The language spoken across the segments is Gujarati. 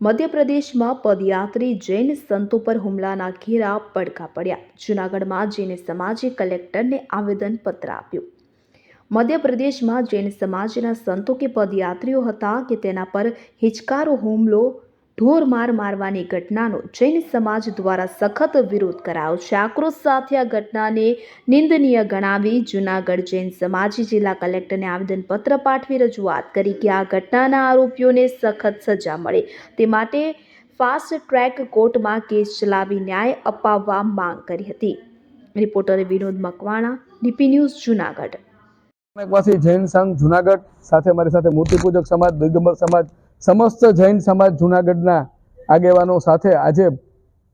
મધ્યપ્રદેશમાં પદયાત્રી જૈન સંતો પર હુમલાના ઘેરા પડઘા પડ્યા. જૂનાગઢમાં જૈન સમાજે કલેક્ટરને આવેદનપત્ર આપ્યું. મધ્યપ્રદેશમાં જૈન સમાજના સંતો કે પદયાત્રીઓ હતા કે તેના પર હિચકારો હુમલો ઢોરમાર મારવાની ઘટનાનો જૈન સમાજ દ્વારા સખત વિરોધ કરાયો છે. આક્રોશ સાથે આ ઘટનાને નિંદનીય ગણાવી જૂનાગઢ જૈન સમાજે જિલ્લા કલેક્ટરને આવેદનપત્ર પાઠવી રજૂઆત કરી કે આ ઘટનાના આરોપીઓને સખત સજા મળે. તે માટે ફાસ્ટ ટ્રેક કોર્ટમાં કેસ ચલાવી ન્યાય અપાવવા માંગ કરી હતી. Reporter Vinod Makwana, DP news Junagadh. Jain સંઘ જુનાગઢ સાથે મારી સાથે મૂર્તિપૂજક સમાજ, દિગંબર સમાજ સમસ્ત જૈન સમાજ જૂનાગઢના આગેવાનો સાથે આજે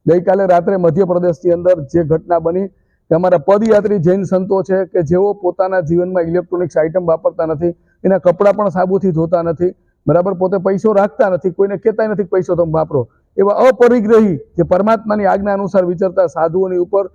ગઈકાલે રાત્રે મધ્યપ્રદેશની અંદર જે ઘટના બની અમારા પદયાત્રી જૈન સંતો છે કે જેઓ પોતાના જીવનમાં ઇલેક્ટ્રોનિક્સ આઇટમ વાપરતા નથી, એના કપડાં પણ સાબુથી ધોતા નથી, બરાબર, પોતે પૈસો રાખતા નથી, કોઈને કહેતા નથી પૈસો તમે વાપરો. એવા અપરિગ્રહી જે પરમાત્માની આજ્ઞા અનુસાર વિચરતા સાધુઓની ઉપર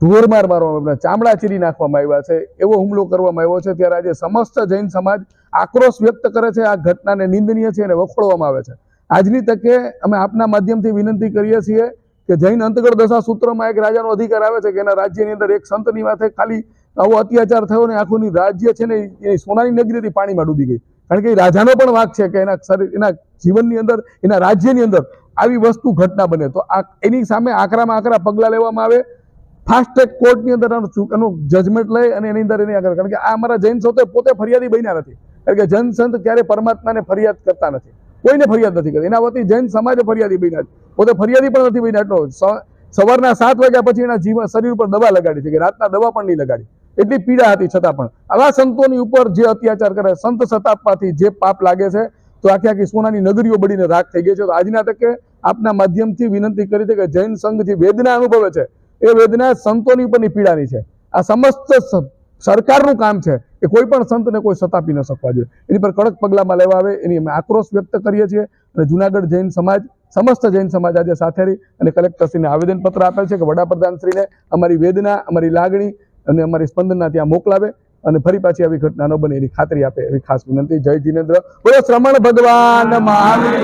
ધોરમાર મારવામાં આવ્યા, ચામડા ચીરી નાખવામાં આવ્યા છે, એવો હુમલો કરવામાં આવ્યો છે. ત્યારે આજે સમસ્ત જૈન સમાજ આક્રોશ વ્યક્ત કરે છે, આ ઘટનાને નિંદનીય છે અને વખોડવામાં આવે છે. આજની તકે અમે આપના માધ્યમથી વિનંતી કરીએ છીએ કે જૈન અંતગઢ દશા સૂત્રમાં એક રાજાનો અધિકાર આવે છે કે એના રાજ્યની અંદર એક સંતની માથે ખાલી આવો અત્યાચાર થયો ને આખું રાજ્ય છે ને એની સોનાની નગરીથી પાણીમાં ડૂબી ગઈ. કારણ કે એ રાજાનો પણ વાક છે કે એના શરીર, એના જીવનની અંદર, એના રાજ્યની અંદર આવી વસ્તુ ઘટના બને. તો આ, એની સામે આકરામાં આકરા પગલાં લેવામાં આવે. ફાસ્ટ ટ્રેક કોર્ટની અંદર એનું જજમેન્ટ લઈ અને એની અંદર એની આગળ, કારણ કે આ અમારા જૈન સંતો પોતે ફરિયાદી બન્યા નથી. કારણ કે જૈન સંત ક્યારે પરમાત્માને ફરિયાદ કરતા નથી. કોઈને ફરિયાદ નથી કરતી. એના વતી જૈન સમાજે ફરિયાદી બન્યા પોતે ફરિયાદી પણ નથી બન્યા. એટલો સવારના સાત વાગ્યા પછી એના જીવન શરીર ઉપર દવા લગાડી છે કે રાતના દવા પણ નહીં લગાડી. એટલી પીડા હતી છતાં પણ. આવા સંતોની ઉપર જે અત્યાચાર કરે, સંત સતાપમાંથી જે પાપ લાગે છે, તો આખી આખી સોનાની નગરીઓ બળીને રાખ થઈ ગઈ છે. તો આજના તકે આપના માધ્યમથી વિનંતી કરી છે કે જૈન સંઘ જે વેદના અનુભવે છે. એ વેદના સંતોની ઉપરની પીડાની છે. આ સમસ્ત સરકારનું કામ છે. કે કોઈ પણ સંતને કોઈ સતાપી ન શકવા જોઈએ. એની પર કડક પગલામાં લેવા આવે, એની અમે આક્રોશ વ્યક્ત કરીએ છીએ અને જુનાગઢ જૈન સમાજ, સમસ્ત જૈન સમાજ આજે સાથે રહી અને કલેક્ટરશ્રીને આવેદનપત્ર આપેલ છે કે વડાપ્રધાનશ્રીને અમારી વેદના, અમારી લાગણી અને અમારી સ્પંદનના ત્યાં મોકલાવે અને ફરી પાછી આવી ઘટના ન બને એની ખાતરી આપે એવી ખાસ વિનંતી. જય જીનેન્દ્ર. બોલો શ્રમણ ભગવાન, મહાવીર.